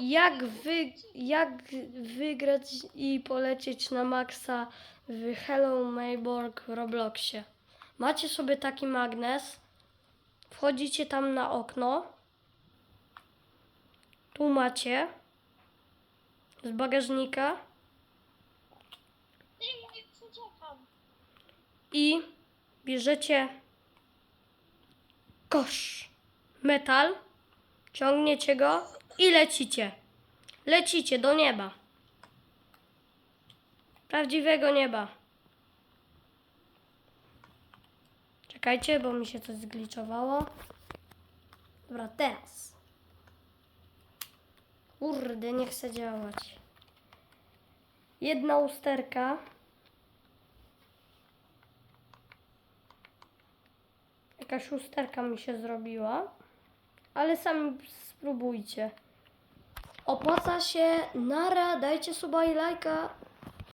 jak, wy, jak wygrać i polecieć na maksa w Hello Mayborg w Robloxie. Macie sobie taki magnes, wchodzicie tam na okno, tu macie. Z bagażnika. I bierzecie kosz, metal, ciągniecie go i lecicie. Lecicie do nieba. Prawdziwego nieba. Czekajcie, bo mi się coś zgliczowało. Dobra, teraz. Kurde, nie chce działać. Jedna usterka. Jakaś usterka mi się zrobiła. Ale sami spróbujcie. Opłaca się. Nara, dajcie suba i lajka.